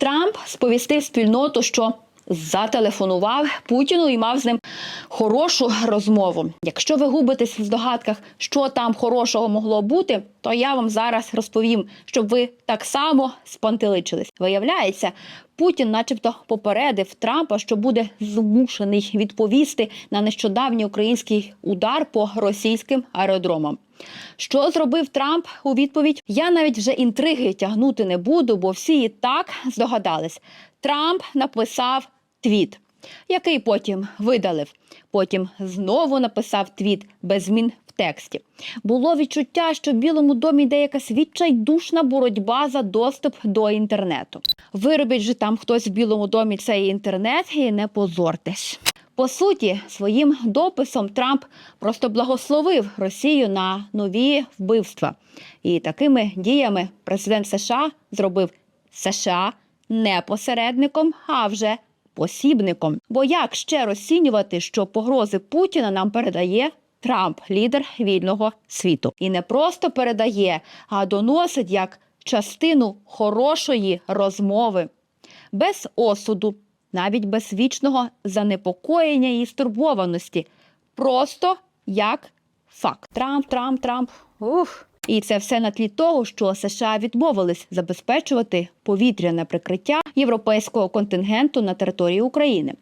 Трамп сповістив спільноту, що зателефонував Путіну і мав з ним хорошу розмову. Якщо ви губитесь в здогадках, що там хорошого могло бути, то я вам зараз розповім, щоб ви так само спантеличились. Виявляється, Путін, начебто, попередив Трампа, що буде змушений відповісти на нещодавній український удар по російським аеродромам. Що зробив Трамп у відповідь? Я навіть вже інтриги тягнути не буду, бо всі і так здогадались. Трамп написав твіт, який потім видалив. Потім знову написав твіт без змін в тексті. Було відчуття, що в Білому домі йде якась відчайдушна боротьба за доступ до інтернету. Виробить же там хтось в Білому домі цей інтернет і не позортесь. По суті, своїм дописом Трамп просто благословив Росію на нові вбивства. І такими діями президент США зробив США не посередником, а вже посібником. Бо як ще розцінювати, що погрози Путіна нам передає Трамп, лідер вільного світу, і не просто передає, а доносить як частину хорошої розмови, без осуду, навіть без вічного занепокоєння і стурбованості, просто як факт. Трамп, Трамп, Трамп. Ух. І це все на тлі того, що США відмовились забезпечувати повітряне прикриття європейського контингенту на території України.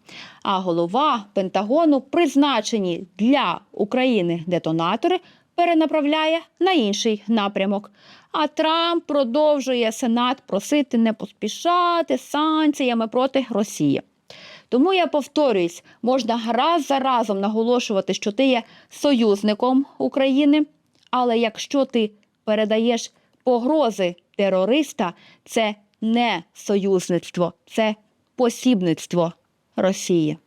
А голова Пентагону призначені для України детонатори перенаправляє на інший напрямок. А Трамп продовжує Сенат просити не поспішати санкціями проти Росії. Тому я повторююсь, можна раз за разом наголошувати, що ти є союзником України, але якщо ти передаєш погрози терориста, це не союзництво, це посібництво Росії.